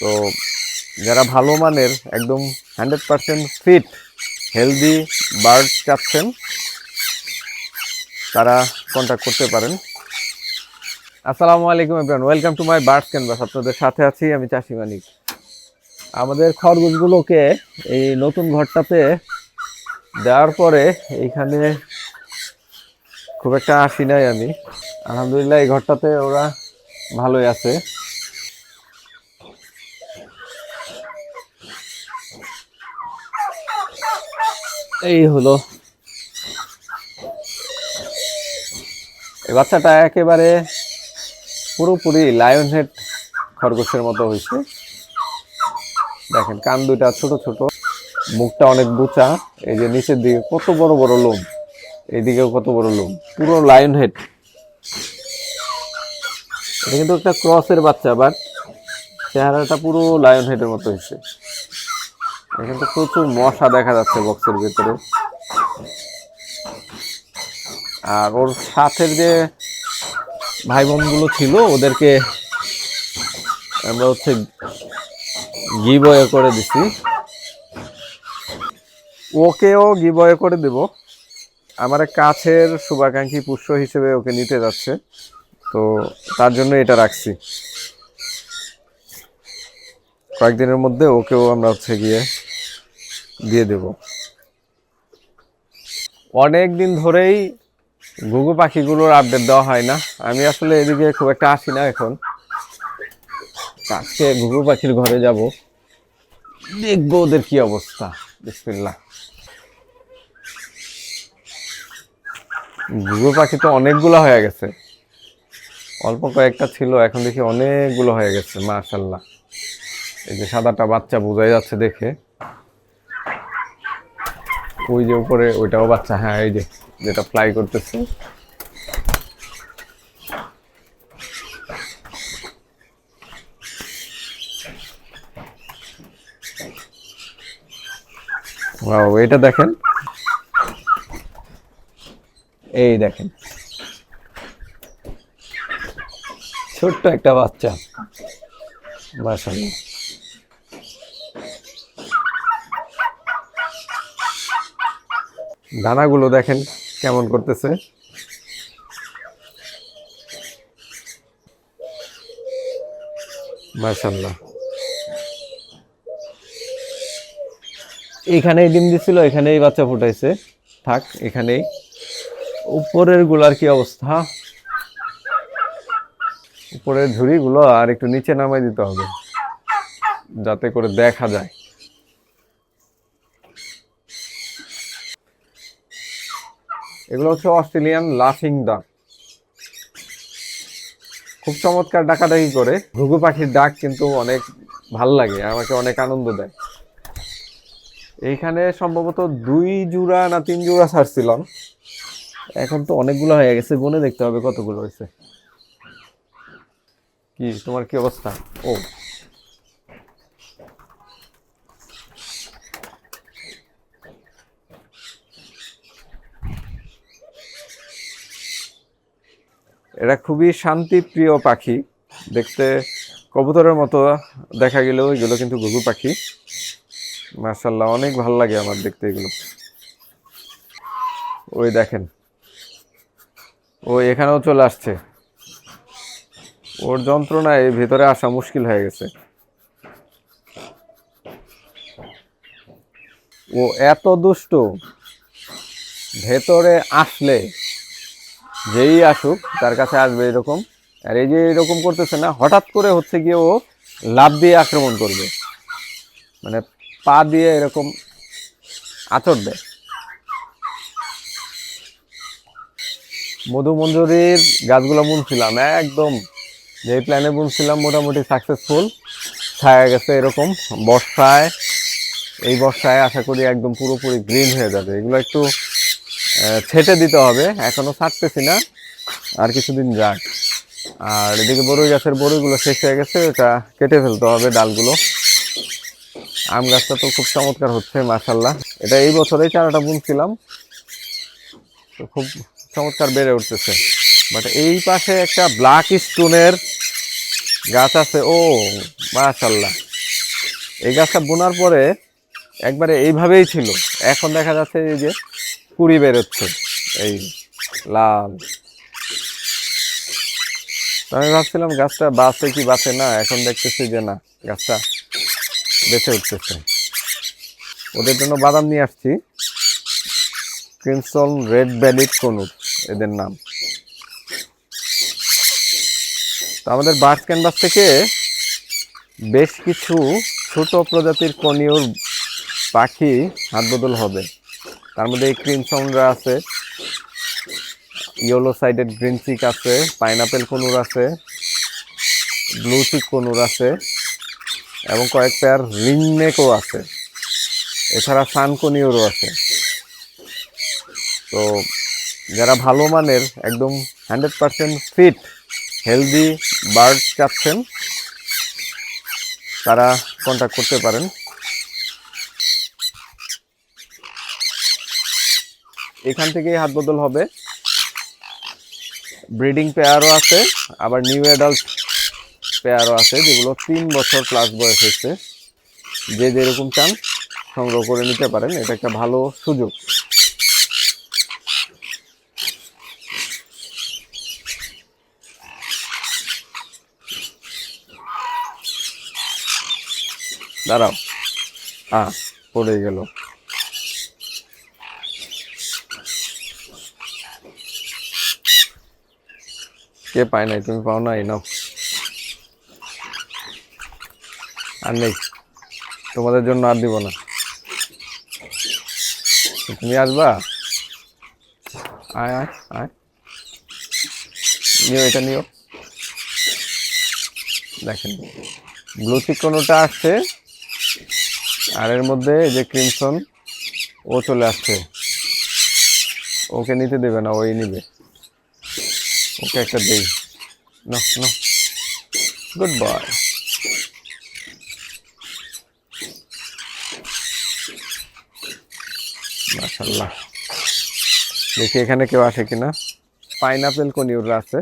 তো যারা ভালো মানের, একদম hundred percent fit healthy bird চাচ্ছেন, তারা কন্ট্যাক্ট করতে পারেন। আসসালামু আলাইকুম everyone welcome to my birds canvas আপনাদের সাথে আছি আমি চাষি মানিক। আমাদের খরগোশগুলোকে এই নতুন ঘরটাতে দেওয়ার পরে এইখানে খুব একটা আসি নাই আমি। আলহামদুলিল্লাহ, এই ঘরটাতে ওরা ভালোই আছে। এই হলো। এই বাচ্চাটা একেবারে পুরোপুরি লায়ন হেড খরগোশের মতো হয়েছে। দেখেন, কান দুটা ছোট ছোট, মুখটা অনেক বুচা এই যে নিচের দিকে কত বড় বড় লোম। এইদিকেও কত বড় লোম পুরো লায়ন হেড এটা কিন্তু একটা ক্রসের বাচ্চা বাট চেহারাটা পুরো লায়ন হেডের মতো হয়েছে। এখানে তো প্রচুর মশা দেখা যাচ্ছে বক্সের ভিতরে। আর ওর সাথের যে ভাই বোনগুলো ছিল, ওদেরকে আমরা হচ্ছে গিবয়ে করে দিছি। ওকেও গিবয়ে করে দেব। আমার কাছের শুভাকাঙ্ক্ষী পুষ্য হিসেবে ওকে নিতে যাচ্ছে। তো তার জন্য এটা রাখছি। কয়েকদিনের মধ্যে ওকেও আমরা হচ্ছে গিয়ে দিয়ে দেব। অনেক দিন ধরেই ঘুঘু পাখিগুলোর আপডেট দেওয়া হয় না। আমি আসলে এদিকে খুব একটা আসি না এখন। আজকে ঘুঘু পাখির ঘরে যাব। দেখব ওদের কি অবস্থা। বিসমিল্লাহ। ঘুঘু পাখি তো অনেকগুলো হয়ে গেছে। অল্প কয়েকটা ছিল, এখন দেখি অনেকগুলো হয়ে গেছে মাশাল্লাহ এই যে সাদাটা বাচ্চা বোঝাই যাচ্ছে দেখে। ওই যে উপরে ওইটাও বাচ্চা হ্যাঁ এই যে যেটা ফ্লাই করতেছে। এটা দেখেন এই দেখেন। ছোট্ট একটা বাচ্চা। মাশাআল্লাহ। দানাগুলো দেখেন কেমন করতেছে। এখানেই ডিম দিছিল, এখানেই বাচ্চা ফুটাইছে। থাক, এখানেই। উপরেরগুলার কি অবস্থা? উপরের ঝুড়িগুলো আর একটু নিচে নামাই দিতে হবে, যাতে করে দেখা যায়। এগুলো হচ্ছে অস্ট্রেলিয়ান লাফিং ডাক খুব চমৎকার ডাকাডাকি করে। ঘুঘু পাখির ডাক কিন্তু অনেক ভালো লাগে, আমাকে অনেক আনন্দ দেয়। এইখানে সম্ভবত দুই জোড়া না তিন জোড়া ছাড়ছিলাম এখন তো অনেকগুলো হয়ে গেছে গুনে দেখতে হবে কতগুলো হয়েছে। কি, তোমার কি অবস্থা? ও। এরা খুবই শান্তিপ্রিয় পাখি। দেখতে কবুতরের মতো দেখা গেলেও এগুলো কিন্তু ঘুঘু পাখি। মার্শাল্লাহ অনেক ভালো লাগে আমার দেখতে এগুলো। ওই দেখেন। ও এখানেও চলে আসছে। ওর যন্ত্রণায় ভেতরে আসা মুশকিল হয়ে গেছে। ও এত দুষ্ট, ভেতরে আসলে যেই আসুক, তার কাছে আসবে এরকম। আর এই যে এরকম করতেছে না, হঠাৎ করে হচ্ছে গিয়ে ও লাভ দিয়ে আক্রমণ করবে। মানে পা দিয়ে এরকম আচর দেয়। মধু মঞ্জুরির গাছগুলো বুনছিলাম, একদম যে প্ল্যানে বুনছিলাম মোটামুটি সাকসেসফুল ছায়া গেছে এরকম। বর্ষায়, এই বর্ষায় আশা করি একদম পুরোপুরি গ্রিন হয়ে যাবে। এগুলো একটু ছেটে দিতে হবে এখনও ছাড়তেছি না, আর কিছুদিন যাক। আর এদিকে বড়ই গাছের বড়ইগুলো শেষ হয়ে গেছে, এটা কেটে ফেলতে হবে ডালগুলো। আম গাছটা তো খুব চমৎকার হচ্ছে মাশাল্লাহ এটা এই বছরেই চারাটা বুনছিলাম। তো খুব চমৎকার বেড়ে উঠতেছে। বাট এই পাশে একটা ব্ল্যাক স্টোনের গাছ আছে। ও মাশাল্লাহ এই গাছটা বোনার পরে একবারে এইভাবেই ছিল। এখন দেখা যাচ্ছে এই যে কুড়ি বেরোচ্ছে। এই লাল। আমি ভাবছিলাম গাছটা বাঁচে কি বাঁচে না, এখন দেখতেছি যে না, গাছটা বেঁচে উঠতেছে। ওদের জন্য বাদাম নিয়ে আসছি। ক্রিমসন রেড ভ্যালিড কনুর এদের নাম। তো আমাদের বার্ড ক্যানভাস থেকে বেশ কিছু ছোট প্রজাতির কনিউর পাখি হাত বদল হবে। তার মধ্যে এই ক্রিমসনরা আছে, ইয়েলো সাইডেড গ্রিন চিক আছে, পাইনাপেল কনুর আছে, ব্লু চিক কনুর আছে, এবং কয়েক পেয়ার রিংনেকও আছে। এছাড়া সানকনিওরও আছে তো যারা ভালো মানের, একদম hundred percent fit healthy bird চাচ্ছেন, তারা কন্ট্যাক্ট করতে পারেন। এখান থেকেই হাত বদল হবে। ব্রিডিং পেয়ারও আছে, আবার নিউ অ্যাডাল্ট পেয়ারও আছে, যেগুলো তিন বছর প্লাস বয়স হচ্ছে যে যেরকম চান, সংগ্রহ করে নিতে পারেন, এটা একটা ভালো সুযোগ। দাঁড়াও। হ্যাঁ পড়ে গেল। কে পায় নাই? তুমি পাও নাই? নাও। আর নেই। তোমাদের জন্য আর দিব না। তুমি আসবা? আয় আয় আয়। নিও এটা, নিও। দেখেন, ব্লু চিকনোটা আসছে। আর এর মধ্যে এই যে ক্রিমসন, ও চলে আসছে। ওকে নিতে দেবে না, ওই নিবে। ওকে একটা দেই। নো গুড বয় মাশাল্লাহ দেখি এখানে কেউ আসে কিনা। পাইনাপেল কনিউররা আছে।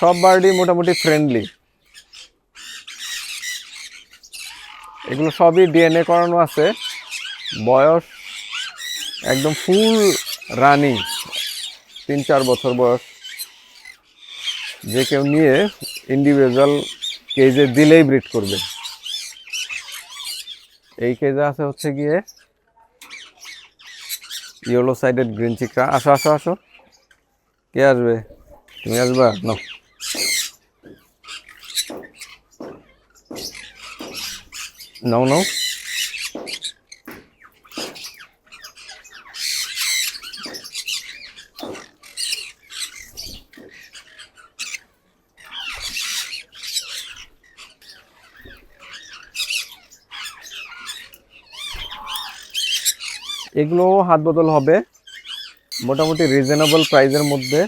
সব বার্ডই মোটামুটি ফ্রেন্ডলি এগুলো সবই ডিএনএ করানো আছে। বয়স একদম ফুল রানিং তিন চার বছর বয়স। যে কেউ নিয়ে ইন্ডিভিজুয়াল কেজে দিলেই ব্রিড করবে। এই কেজে আছে হচ্ছে গিয়ে ইয়েলো সাইডেড গ্রিন চিকরা আসো আসো আসো। কে আসবে? তুমি আসবা? না নাও নাও এগুলো হাত বদল হবে। মোটামুটি রিজনেবল প্রাইজের মধ্যে।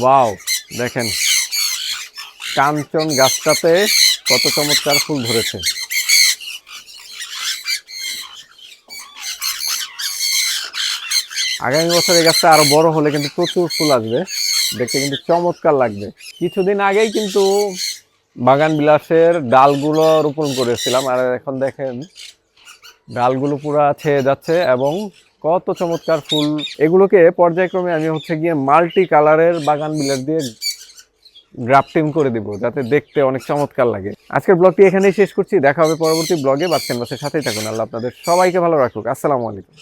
ওয়াও দেখেন। কাঞ্চন গাছটাতে কত চমৎকার ফুল ধরেছে। আগামী বছর এই গাছটা আরও বড় হলে কিন্তু প্রচুর ফুল আসবে। দেখতে কিন্তু চমৎকার লাগবে। কিছুদিন আগেই কিন্তু বাগান বিলাসের ডালগুলো রোপণ করেছিলাম। আর এখন দেখেন, ডালগুলো পুরা ছেয়ে যাচ্ছে এবং কত চমৎকার ফুল। এগুলোকে পর্যায়ক্রমে আমি হচ্ছে গিয়ে মাল্টি কালারের বাগান বিলার দিয়ে গ্রাফটিং করে দিব, যাতে দেখতে অনেক চমৎকার লাগে। আজকের ব্লগটি এখানেই শেষ করছি। দেখা হবে পরবর্তী ব্লগে। বাচ্চান বাসের সাথেই থাকুন। আল্লাহ আপনাদের সবাইকে ভালো রাখুক। আসসালামু আলাইকুম।